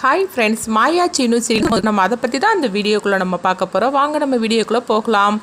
Hi friends Maya Seenu Seenu நம்ம அதை பற்றி தான் அந்த வீடியோக்குள்ளே நம்ம பார்க்க போகிறோம் வாங்க நம்ம வீடியோக்குள்ளே போகலாம்.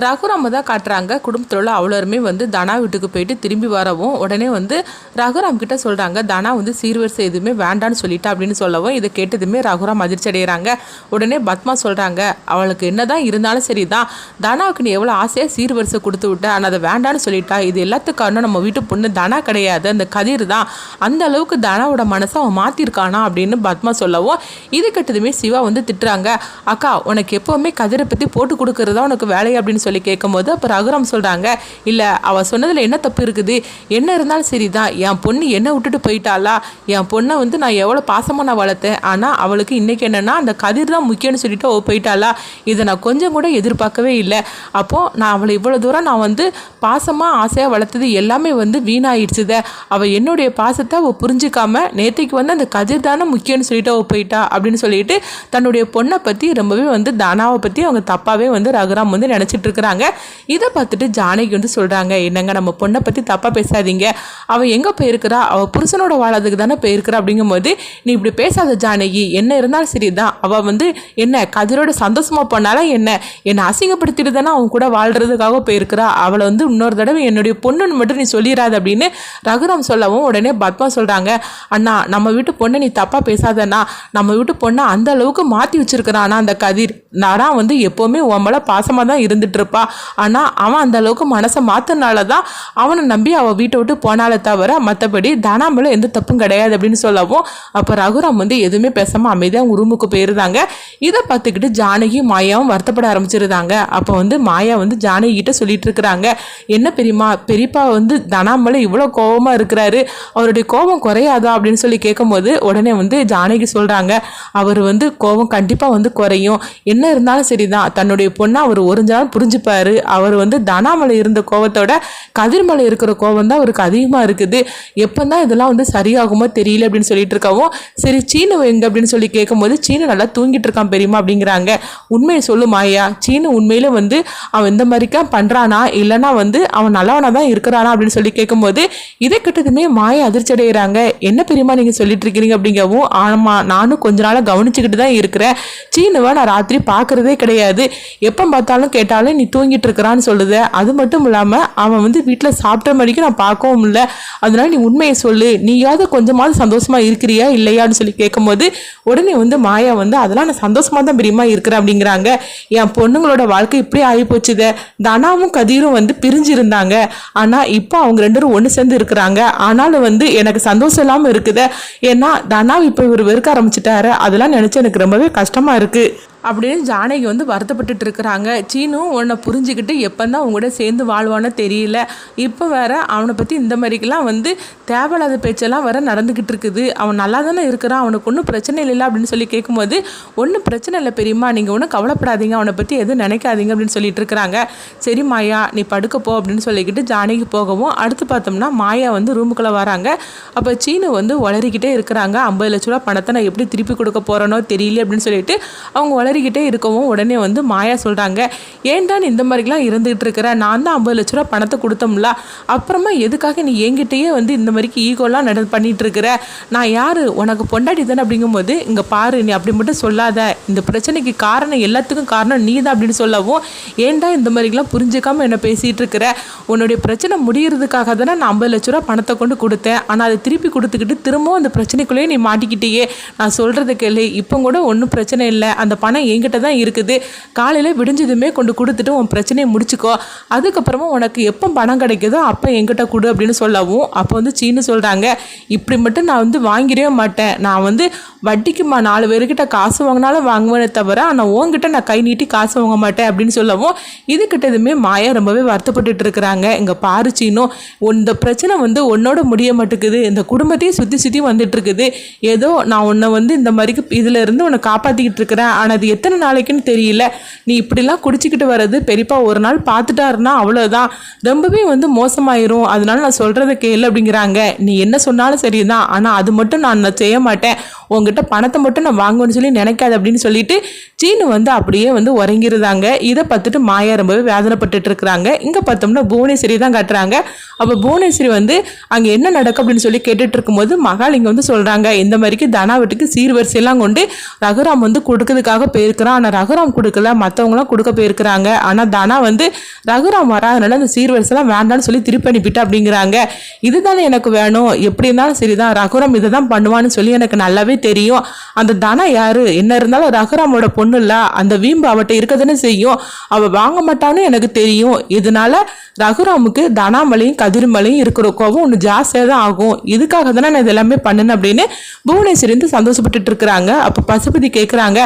ரகுராம தான் காட்டுறாங்க. குடும்பத்தில் உள்ள அவ்வளோருமே வந்து தனா வீட்டுக்கு போயிட்டு திரும்பி வரவும் உடனே வந்து ரகுராம் கிட்ட சொல்கிறாங்க தனா வந்து சீர்வரிசை எதுவுமே வேண்டான்னு சொல்லிட்டா அப்படின்னு சொல்லவும் இதை கேட்டதுமே ரகுராம் அதிர்ச்சி அடைகிறாங்க உடனே பத்மா சொல்கிறாங்க அவளுக்கு என்னதான் இருந்தாலும் சரி தான் தனாவுக்கு நீ எவ்வளோ ஆசையாக சீர்வரிசை கொடுத்து விட்ட ஆனால் அதை வேண்டான்னு சொல்லிட்டா. இது எல்லாத்துக்கும் நம்ம வீட்டு பொண்ணு தனா கிடையாது. அந்த கதிர் தான். அந்த அளவுக்கு தனாவோட மனசை அவன் மாற்றிருக்கானா அப்படின்னு பத்மா சொல்லவும் இது கெட்டதுமே சிவா வந்து திட்டுறாங்க அக்கா உனக்கு எப்போவுமே கதிரை பற்றி போட்டு கொடுக்கறதா உனக்கு வேலை அப்படின்னு சொல்லி கேட்கும்போது அப்போ ரகுராம் சொல்கிறாங்க இல்லை அவள் சொன்னதில் என்ன தப்பு இருக்குது? என்ன இருந்தாலும் சரி தான் என் பொண்ணு என்னை விட்டுட்டு போயிட்டாளா? என் பொண்ணை வந்து நான் எவ்வளோ பாசமாக நான் வளர்த்தேன்? ஆனால் அவளுக்கு இன்றைக்கி என்னென்னா அந்த கதிர் தான் முக்கியம்னு சொல்லிட்டு அவள் போயிட்டாளா? இதை நான் கொஞ்சம் கூட எதிர்பார்க்கவே இல்லை. அப்போது நான் அவளை இவ்வளோ தூரம் நான் வந்து பாசமாக ஆசையாக வளர்த்தது எல்லாமே வந்து வீணாயிடுச்சுத. அவள் என்னுடைய பாசத்தை அவள் புரிஞ்சிக்காமல் நேற்றுக்கு வந்து அந்த கதிர் தானே முக்கியம்னு சொல்லிட்டு அவள் போயிட்டா? அப்படின்னு சொல்லிட்டு தன்னுடைய பொண்ணை பற்றி ரொம்பவே வந்து தானாவை பற்றி அவங்க தப்பாகவே வந்து ரகுராம் வந்து நினச்சிட்டு இருக்கிறாங்க இதை பார்த்துட்டு ஜானகி வந்து சொல்கிறாங்க என்னங்க நம்ம பொண்ணை பற்றி தப்பாக பேசாதீங்க. அவள் எங்கே போயிருக்கிறா? அவள் புருஷனோட வாழறதுக்கு தானே போயிருக்கிறா? அப்படிங்கும்போது நீ இப்படி பேசாத ஜானகி. என்ன இருந்தாலும் சரி தான். அவள் வந்து என்ன கதிரோட சந்தோஷமாக போனாலும் என்ன? என்னை அசிங்கப்படுத்திட்டு தானே அவன் கூட வாழ்கிறதுக்காக போயிருக்கிறா. அவளை வந்து இன்னொரு தடவை என்னுடைய பொண்ணுன்னு மட்டும் நீ சொல்லிடாது அப்படின்னு ரகுராம் சொல்லவும் உடனே பத்மா சொல்கிறாங்க அண்ணா நம்ம வீட்டு பொண்ணை நீ தப்பாக பேசாதண்ணா. நம்ம வீட்டு பொண்ணை அந்த அளவுக்கு மாற்றி வச்சிருக்கிறான் அந்த கதிர்? நான் வந்து எப்போவுமே உன் மேலே பாசமாக தான் இருந்துட்டு இருப்பா. ஆனால் அவன் அந்த அளவுக்கு மனசை மாற்றினால தான் அவனை நம்பி அவள் வீட்டை விட்டு போனாலே தவிர மற்றபடி தனா மேலே எந்த தப்பும் கிடையாது அப்படின்னு சொல்லவும் அப்போ ரகுராம் வந்து எதுவுமே பேசாமல் அமைதியாக அவங்க ரூமுக்கு போயிருந்தாங்க. இதை பார்த்துக்கிட்டு ஜானகி மாயாவும் வருத்தப்பட ஆரம்பிச்சிருந்தாங்க. அப்போ வந்து மாயா வந்து ஜானகி கிட்ட சொல்லிட்டு இருக்கிறாங்க. என்ன பெரியம்மா பெரியப்பா வந்து தனாமலை இவ்வளோ கோபமாக இருக்கிறாரு. அவருடைய கோபம் குறையாதா? அப்படின்னு சொல்லி கேட்கும்போது உடனே வந்து ஜானகி சொல்கிறாங்க அவர் வந்து கோபம் கண்டிப்பாக வந்து குறையும். என்ன இருந்தாலும் சரிதான். தன்னுடைய பொண்ணை அவர் ஒரிஞ்சாலும் புரிஞ்சுப்பாரு. அவர் வந்து தனாமலை இருந்த கோவத்தோட கதிர்மலை இருக்கிற கோவம் தான் அவருக்கு அதிகமாக இருக்குது. எப்போ தான் இதெல்லாம் வந்து சரியாகுமோ தெரியல அப்படின்னு சொல்லிட்டு இருக்கவும் சரி சீனு எங்க அப்படின்னு சொல்லி கேட்கும்போது சீனு நல்லா தூங்கிட்டு இருக்கான் பெரியமா அப்படிங்கிறாங்க. உண்மையை சொல்லு மாயா சீனு உண்மையில வந்து அவன் இந்த மாதிரிக்கா பண்ணுறானா இல்லைனா வந்து அவன் நல்லவனா தான் இருக்கிறானா அப்படின்னு சொல்லி கேட்கும்போது இதை கிட்டதுமே மாய அதிர்ச்சி அடைகிறாங்க என்ன பெரியமா நீங்கள் சொல்லிட்டு இருக்கிறீங்க அப்படிங்கவும் ஆமாம் நானும் கொஞ்ச நாளாக கவனிச்சுக்கிட்டு தான் இருக்கிறேன். சீனுவை நான் ராத்திரி பார்க்குறதே கிடையாது. எப்போ பார்த்தாலும் கேட்டாலும் நீ தூங்கிட்டு இருக்கிறான்னு சொல்லுது. அது மட்டும் இல்லாமல் அவன் வந்து வீட்டில் சாப்பிட்ட மாதிரிக்கும் நான் பார்க்கவும் இல்லை. அதனால நீ உண்மையை சொல்லு. நீயாவது கொஞ்சமாவது சந்தோஷமாக இருக்கிறியா இல்லையான்னு சொல்லி கேட்கும்போது உடனே வந்து மாயா வந்து அதெல்லாம் நான் சந்தோஷமாக தான் பிரியமா இருக்கிறேன் அப்படிங்கிறாங்க. என் பொண்ணுங்களோட வாழ்க்கை இப்படி ஆகி போச்சுது. தனாவும் கதீரும் வந்து பிரிஞ்சிருந்தாங்க. ஆனால் இப்போ அவங்க ரெண்டு பேரும் ஒன்று சேர்ந்து இருக்கிறாங்க. ஆனாலும் வந்து எனக்கு சந்தோஷம் இல்லாமல் இருக்குது. ஏன்னா தனா இப்போ இவர் வெறுக்க ஆரம்பிச்சிட்டாரு. அதெல்லாம் நினச்சி எனக்கு ரொம்பவே கஷ்டமாக இருக்குது அப்படின்னு ஜானகி வந்து வருத்தப்பட்டுட்டு இருக்கிறாங்க. சீனும் உன்னை புரிஞ்சுக்கிட்டு எப்போந்தான் தான் சேர்ந்து வாழ்வானோ தெரியல. இப்போ வேற அவனை பற்றி இந்த மாதிரிக்கெல்லாம் வந்து தேவையில்லாத பேச்செல்லாம் வேற நடந்துக்கிட்டு இருக்குது. அவன் நல்லா தானே இருக்கிறான். அவனுக்கு ஒன்றும் பிரச்சனை இல்லை அப்படின்னு சொல்லி கேட்கும்போது ஒன்றும் பிரச்சனை இல்லை பெரியம்மா. நீங்கள் ஒன்றும் கவலைப்படாதீங்க. அவனை பற்றி எதுவும் நினைக்காதீங்க. அப்படின்னு சொல்லிட்டு இருக்கிறாங்க. சரி மாயா நீ படுக்க போ. அப்படின்னு சொல்லிக்கிட்டு ஜானகி போகவும் அடுத்து பார்த்தோம்னா மாயா வந்து ரூமுக்குள்ளே வராங்க. அப்போ சீனு வந்து உளறிக்கிட்டே இருக்கிறாங்க. ஐம்பது லட்ச ரூபா பணத்தை நான் எப்படி திருப்பி கொடுக்க போகிறேனோ தெரியல அப்படின்னு சொல்லிட்டு அவங்க உளறிக்கிட்டே இருக்கவும் உடனே வந்து மாயா சொல்கிறாங்க ஏன்டா நீ இந்த மாதிரிலாம் இருந்துகிட்டு இருக்கிற? நான் தான் ஐம்பது லட்ச ரூபா பணத்தை கொடுத்தோம்ல. அப்புறமா எதுக்காக நீ என்கிட்டயே வந்து இந்த மாதிரிக்கு ஈகோலாம் நட பண்ணிகிட்டு இருக்கிற? நான் யார்? உனக்கு பொண்டாட்டி தானே? அப்படிங்கும்போது இங்கே பாரு நீ அப்படி மட்டும் சொல்லாத. இந்த பிரச்சனைக்கு காரணம் எல்லாத்துக்கும் காரணம் நீ தான் அப்படின்னு சொல்லவும் ஏன்டா இந்த மாதிரிலாம் புரிஞ்சுக்காம என்ன பேசிகிட்டு இருக்கிற? உன்னுடைய பிரச்சனை முடியறதுக்காக தானே நான் ஐம்பது லட்ச ரூபா பணத்தை கொண்டு கொடுத்தேன். ஆனால் அதை திருப்பி கொடுத்துக்கிட்டு திரும்பவும் அந்த பிரச்சனைக்குள்ளேயே நீ மாட்டிக்கிட்டேயே. நான் சொல்கிறது கேளு. இப்போ கூட ஒன்றும் பிரச்சனை இல்லை. அந்த பணம் என்கிட்ட தான் இருக்குது. காலையில் விடிஞ்சதுமே கொண்டு கொடுத்துட்டு உன் பிரச்சனையை முடிச்சுக்கோ. அதுக்கப்புறமா உனக்கு எப்போ பணம் கிடைக்குதோ அப்போ என்கிட்ட கொடு அப்படின்னு சொல்லவும். அப்போ வந்து சீனு சொல்கிறாங்க இப்படி மட்டும் நான் வந்து வாங்கிடவே மாட்டேன். நான் வந்து வட்டிக்குமா நாலு பேர்கிட்ட காசு வாங்கினாலும் வாங்குவேனே தவிர ஆனால் உங்ககிட்ட நான் கை நீட்டி காசு வாங்க மாட்டேன் அப்படின்னு சொல்லவும் இதுக்கிட்ட எதுவுமே மாயா ரொம்பவே வருத்தப்பட்டுட்டு இருக்கிறாங்க. இங்கே பாரு சீனோ இந்த பிரச்சனை வந்து உன்னோட முடிய மாட்டேங்குது. இந்த குடும்பத்தையும் சுற்றி சுற்றி வந்துட்டு இருக்குது. ஏதோ நான் உன்னை வந்து இந்த மாதிரிக்கு இதில் இருந்து உன்னை காப்பாற்றிக்கிட்டு இருக்கிறேன். ஆனால் அது எத்தனை நாளைக்குன்னு தெரியல. நீ இப்படிலாம் குடிச்சிக்கிட்டு வர்றது பெரியப்பா ஒரு நாள் பார்த்துட்டாருன்னா அவ்வளோதான் ரொம்பவே வந்து மோசமாயிரும். அதனால நான் சொல்கிறத கேளு அப்படிங்கிறாங்க. நீ என்ன சொன்னாலும் சரிதான். ஆனால் அது மட்டும் நான் நான் செய்ய மாட்டேன். உங்ககிட்ட பணத்தை மட்டும் நான் வாங்குவேன்னு சொல்லி நினைக்காது அப்படின்னு சொல்லிட்டு சீனு வந்து அப்படியே வந்து உறங்கிருந்தாங்க. இதை பார்த்துட்டு மாயா ரொம்பவே வேதனைப்பட்டுட்டு இருக்கிறாங்க. இங்கே பார்த்தோம்னா புவனேஸ்வரி தான் காட்டுறாங்க. அப்போ புவனேஸ்வரி வந்து அங்கே என்ன நடக்கும் அப்படின்னு சொல்லி கேட்டுட்டு இருக்கும்போது மகால் இங்கே வந்து சொல்கிறாங்க இந்த மாதிரிக்கு தனா வீட்டுக்கு சீர்வரிசையெல்லாம் கொண்டு ரகுராம் வந்து கொடுக்கறதுக்காக போயிருக்கிறான். ஆனால் ரகுராம் கொடுக்கல மற்றவங்களாம் கொடுக்க போயிருக்கிறாங்க. ஆனால் தனா வந்து ரகுராம் வராதனால அந்த சீர்வரிசைலாம் வேண்டாம்னு சொல்லி திருப்பி அனுப்பிட்டு அப்படிங்கிறாங்க. இதுதானே எனக்கு வேணும். எப்படி இருந்தாலும் சரிதான். ரகுராம் இதை தான் பண்ணுவான்னு சொல்லி எனக்கு நல்லாவே தெரியும். அந்த தனா யாரு? என்ன இருந்தாலும் ரகுராமோட பொண்ணு இல்ல. அந்த வீம்பு அவட்ட இருக்கதானே செய்யும். அவ வாங்க மாட்டான்னு எனக்கு தெரியும். இதனால ரகுராமுக்கு தனாமலையும் கதிர்மலையும் இருக்கிற கோவம் ஒன்று ஜாஸ்தியாக தான் ஆகும். இதுக்காக தானே நான் இதெல்லாமே பண்ணேன் அப்படின்னு புவனேஸ்வரி வந்து சந்தோஷப்பட்டுட்டு இருக்கிறாங்க. அப்போ பசுபதி கேட்குறாங்க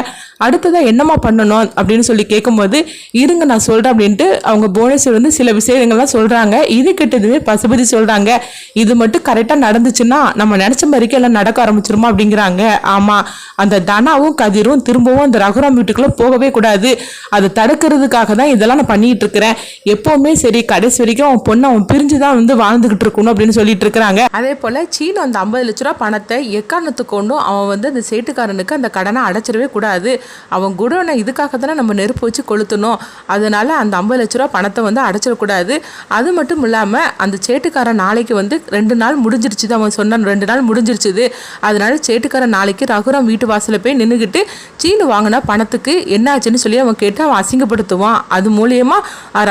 அடுத்ததாக என்னம்மா பண்ணணும் அப்படின்னு சொல்லி கேட்கும்போது இருங்க நான் சொல்கிறேன் அப்படின்ட்டு அவங்க புவனேஸ்வரி வந்து சில விஷயங்கள்லாம் சொல்கிறாங்க இது கிட்டதுமே பசுபதி சொல்கிறாங்க இது மட்டும் கரெக்டாக நடந்துச்சுன்னா நம்ம நினச்ச மாதிரிக்கு எல்லாம் நடக்க ஆரம்பிச்சிருமா அப்படிங்கிறாங்க. ஆமாம் அந்த தனாவும் கதிரும் திரும்பவும் அந்த ரகுராம் வீட்டுக்குள்ளே போகவே கூடாது. அதை தடுக்கிறதுக்காக தான் இதெல்லாம் நான் பண்ணிகிட்டு இருக்கிறேன். எப்போவுமே சரி கடைசி வரைக்கும் அவன் பொண்ணை அவன் பிரிஞ்சு தான் வந்து வாழ்ந்துக்கிட்டு இருக்கணும் அப்படின்னு சொல்லிட்டு இருக்கிறாங்க. அதே போல் சீனு அந்த ஐம்பது லட்ச ரூபா பணத்தை எக்காரணத்துக்கு கொண்டும் அவன் வந்து அந்த சேட்டுக்காரனுக்கு அந்த கடனை அடைச்சிடவே கூடாது. அவன் குடோனை இதுக்காக தானே நம்ம நெருப்பு வச்சு கொளுத்தணும். அதனால் அந்த ஐம்பது லட்ச ரூபா பணத்தை வந்து அடைச்சிடக்கூடாது அது மட்டும் இல்லாமல் அந்த சேட்டுக்காரன் நாளைக்கு வந்து ரெண்டு நாள் முடிஞ்சிருச்சு அவன் சொன்னான். ரெண்டு நாள் முடிஞ்சிருச்சுது. அதனால சேட்டுக்காரன் நாளைக்கு ரகுராம் வீட்டு வாசலில் போய் நின்றுக்கிட்டு சீனு வாங்கின பணத்துக்கு என்னாச்சுன்னு சொல்லி அவன் கேட்டு அவன் அசிங்கப்படுத்துவான். அது மூலியமா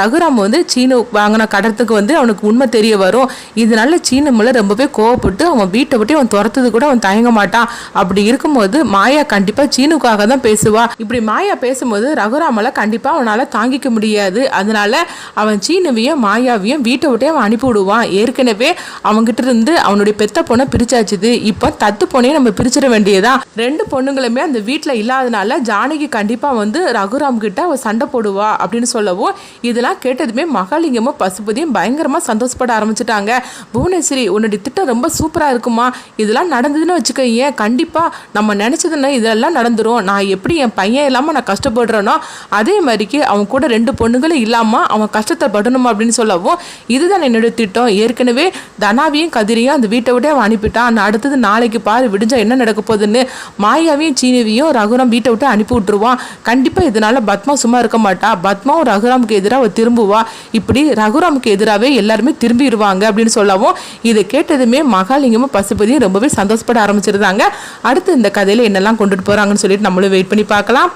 ரகுராம் வந்து சீனு வாங்கின கடத்துக்கு வந்து அவனுக்கு உண்மை தெரிய வரும். இதனால சீனு மேலே ரொம்பவே கோவப்பட்டு அவன் வீட்டை விட்டு அவன் துரத்துது கூட அவன் தயங்க மாட்டான். அப்படி இருக்கும்போது மாயா கண்டிப்பாக சீனுக்காக தான் பேசுவா. இப்படி மாயா பேசும்போது ரகுராமால் கண்டிப்பாக அவனால் தாங்கிக்க முடியாது. அதனால அவன் சீனுவையும் மாயாவையும் வீட்டை விட்டே அவன் அனுப்பி விடுவான். ஏற்கனவே அவன்கிட்ட இருந்து அவனுடைய பெத்த பொண்ணை பிரிச்சாச்சுது. இப்போ தத்து பொண்ணையும் நம்ம பிரிச்சிட வேண்டியதா? ரெண்டு பொண்ணுங்களுமே அந்த வீட்டில் இல்லாதனால ஜானகி கண்டிப்பாக வந்து ரகுராம் கிட்ட அவள் சண்டை போடுவா அப்படின்னு சொல்லவும் இதெல்லாம் கேட்டதுமே மகாலிங்கமும் பசுபதியும் பயங்கரமாக சந்தோஷப்பட ஆரம்பிச்சிட்டாங்க. புவனேஸ்வரி உன்னுடைய திட்டம் ரொம்ப சூப்பராக இருக்குமா? இதெல்லாம் நடந்ததுன்னு வச்சுக்கோங்க கண்டிப்பாக நம்ம நினச்சதுன்னா இதெல்லாம் நடந்துரும். நான் எப்படி என் பையன் இல்லாமல் நான் கஷ்டப்படுறேனோ அதே மாதிரிக்கு அவன் கூட ரெண்டு பொண்ணுங்களும் இல்லாமல் அவன் கஷ்டத்தை படணுமா அப்படின்னு சொல்லவும் இதுதான் என்னுடைய திட்டம். ஏற்கனவே தனாவியும் கதிரியும் அந்த வீட்டை விட்டே அவன் அனுப்பிட்டான். அடுத்தது நாளைக்கு பாரு விடிஞ்சா என்ன நடக்கும்? நடக்க போகுதுன்னு மாயாவையும் சீனிவியும் ரகுராம் வீட்டை விட்டு அனுப்பி விட்டுருவான். கண்டிப்பாக இதனால பத்மா சும்மா இருக்க மாட்டா. பத்மாவும் ரகுராமுக்கு எதிராக திரும்புவா. இப்படி ரகுராமுக்கு எதிராகவே எல்லாருமே திரும்பிடுவாங்க அப்படின்னு சொல்லவும் இதை கேட்டதுமே மகாலிங்கமும் பசுபதியும் ரொம்பவே சந்தோஷப்பட ஆரம்பிச்சிருந்தாங்க. அடுத்து இந்த கதையில என்னெல்லாம் கொண்டுட்டு போறாங்கன்னு சொல்லிட்டு நம்மளும் வெயிட் பண்ணி பார்க்கலாம்.